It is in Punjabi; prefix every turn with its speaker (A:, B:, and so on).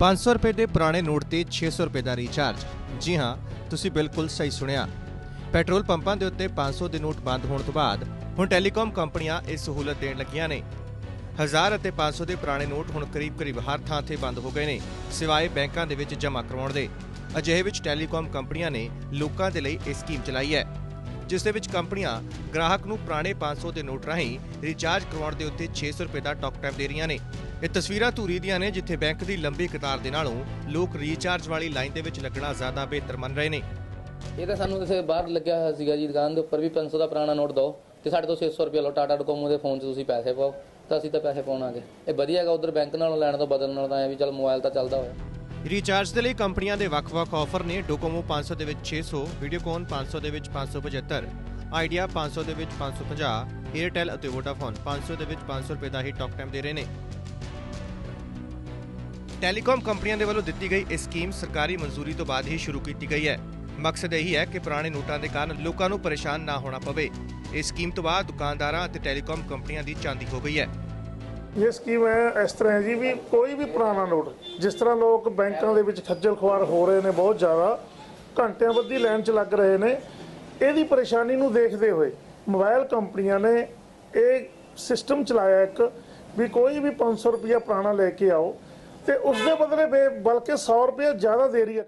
A: 500 ਰੁਪਏ ਦੇ ਪੁਰਾਣੇ ਨੋਟ ਤੇ 600 ਰੁਪਏ ਦਾ ਰੀਚਾਰਜ ਜੀ ਹਾਂ, ਤੁਸੀਂ ਬਿਲਕੁਲ ਸਹੀ ਸੁਣਿਆ। ਪੈਟਰੋਲ ਪੰਪਾਂ ਦੇ ਉੱਤੇ 500 ਦੇ ਨੋਟ ਬੰਦ ਹੋਣ ਤੋਂ ਬਾਅਦ, ਹੁਣ ਟੈਲੀਕਾਮ ਕੰਪਨੀਆਂ ਇਹ ਸਹੂਲਤ ਦੇਣ ਲੱਗੀਆਂ ਨੇ। 1000 ਅਤੇ 500 ਦੇ ਪੁਰਾਣੇ ਨੋਟ ਹੁਣ ਕਰੀਬ-ਕਰੀਬ ਹਰ ਥਾਂ ਤੇ ਬੰਦ ਹੋ ਗਏ ਨੇ, ਸਿਵਾਏ ਬੈਂਕਾਂ ਦੇ ਵਿੱਚ ਜਮ੍ਹਾਂ ਕਰਵਾਉਣ ਦੇ। ਅਜਿਹੇ ਵਿੱਚ ਟੈਲੀਕਾਮ ਕੰਪਨੀਆਂ ਨੇ ਲੋਕਾਂ ਦੇ ਲਈ ਇਹ ਸਕੀਮ ਚਲਾਈ ਹੈ, ਜਿਸ ਦੇ ਵਿੱਚ ਕੰਪਨੀਆਂ ਗ੍ਰਾਹਕ ਨੂੰ ਪੁਰਾਣੇ 500 ਦੇ ਨੋਟ ਰਾਹੀਂ ਰੀਚਾਰਜ ਕਰਵਾਉਣ ਦੇ ਉੱਤੇ 600 ਰੁਪਏ ਦਾ ਟਾਕ ਟਾਈਮ ਦੇ ਰਹੀਆਂ ਨੇ। ਇਹ ਤਸਵੀਰਾਂ ਧੂਰੀ ਦੀਆਂ ਨੇ ਜਿੱਥੇ ਬੈਂਕ ਦੀ ਲੰਬੀ ਕਤਾਰ ਦੇ ਨਾਲੋਂ ਲੋਕ ਰੀਚਾਰਜ ਵਾਲੀ ਲਾਈਨ ਦੇ ਵਿੱਚ ਲੱਗਣਾ ਜ਼ਿਆਦਾ ਬਿਹਤਰ ਮੰਨ ਰਹੇ ਨੇ।
B: ਇਹ ਤਾਂ ਸਾਨੂੰ ਕਿਸੇ ਬਾਹਰ ਲੱਗਿਆ ਹੋਇਆ ਸੀਗਾ ਜੀ ਦੁਕਾਨ ਦੇ ਉੱਪਰ ਵੀ 500 ਦਾ ਪੁਰਾਣਾ ਨੋਟ ਦਿਓ ਤੇ ਸਾਡੇ ਤੋਂ 600 ਰੁਪਏ ਲਓ ਟਾਟਾ ਡੋਕੋਮੋ ਦੇ ਫੋਨ 'ਚ ਤੁਸੀਂ ਪੈਸੇ ਪਾਓ ਤਾਂ ਅਸੀਂ ਤਾਂ ਪੈਸੇ ਪਾਉਣ ਆ ਗਏ ਇਹ ਵਧੀਆ ਹੈਗਾ ਉਧਰ ਬੈਂਕ ਨਾਲੋਂ ਲੈਣ ਤੋਂ ਬਦਲਣ ਨਾਲੋਂ ਤਾਂ ਐ ਵੀ ਚੱਲ ਮੋਬਾਈਲ ਤਾਂ ਚੱਲਦਾ ਹੋਇਆ।
A: ਰੀਚਾਰਜ ਦੇ ਲਈ ਕੰਪਨੀਆਂ ਦੇ ਵੱਖ-ਵੱਖ ਆਫਰ ਨੇ ਡੋਕੋਮੋ 500 ਦੇ ਵਿੱਚ 600 ਵੀਡੀਓਕੋਨ 500 ਦੇ ਵਿੱਚ 575 ਆਈਡੀਆ 500 ਦੇ ਵਿੱਚ 550 에ਅਰਟੈਲ ਅਤੇ ਵੋਡਾਫੋਨ 500 ਦੇ ਵਿੱਚ 500 ਰੁਪਏ ਦਾ ਹੀ ਟਾਕ ਟਾਈਮ ਦੇ ਰਹੇ ਨੇ। ਟੈਲੀਕਾਮ ਕੰਪਨੀਆਂ ਦੇ ਵੱਲੋਂ ਦਿੱਤੀ ਗਈ ਇਹ ਸਕੀਮ ਸਰਕਾਰੀ ਮਨਜ਼ੂਰੀ ਤੋਂ ਬਾਅਦ ਹੀ ਸ਼ੁਰੂ ਕੀਤੀ ਗਈ ਹੈ। ਮਕਸਦ ਇਹੀ ਹੈ ਕਿ ਪੁਰਾਣੇ ਨੋਟਾਂ ਦੇ ਕਾਰਨ ਲੋਕਾਂ ਨੂੰ ਪਰੇਸ਼ਾਨ ਨਾ ਹੋਣਾ ਪਵੇ। ਇਸ ਸਕੀਮ ਤੋਂ ਬਾਅਦ ਦੁਕਾਨਦਾਰਾਂ ਅਤੇ ਟੈਲੀਕਾਮ ਕੰਪਨੀਆਂ ਦੀ ਚਾਂਦੀ ਹੋ ਗਈ ਹੈ।
C: ਇਹ ਸਕੀਮ ਹੈ, ਇਸ ਤਰ੍ਹਾਂ ਹੈ ਜੀ ਵੀ ਕੋਈ ਵੀ ਪੁਰਾਣਾ ਨੋਟ, ਜਿਸ ਤਰ੍ਹਾਂ ਲੋਕ ਬੈਂਕਾਂ ਦੇ ਵਿੱਚ ਖੱਜਲ ਖੁਆਰ ਹੋ ਰਹੇ ਨੇ ਬਹੁਤ ਜ਼ਿਆਦਾ, ਘੰਟਿਆਂ ਬੱਧੀ ਲਾਈਨ 'ਚ ਲੱਗ ਰਹੇ ਨੇ, ਇਹਦੀ ਪਰੇਸ਼ਾਨੀ ਨੂੰ ਦੇਖਦੇ ਹੋਏ ਮੋਬਾਈਲ ਕੰਪਨੀਆਂ ਨੇ ਇਹ ਸਿਸਟਮ ਚਲਾਇਆ ਇੱਕ ਵੀ ਕੋਈ ਵੀ 500 ਰੁਪਇਆ ਪੁਰਾਣਾ ਲੈ ਕੇ ਆਓ ਤੇ ਉਸ ਦੇ ਬਦਲੇ ਬੇ- ਬਲਕਿ 100 ਰੁਪਇਆ ਜ਼ਿਆਦਾ ਦੇ ਰਹੀ ਹੈ।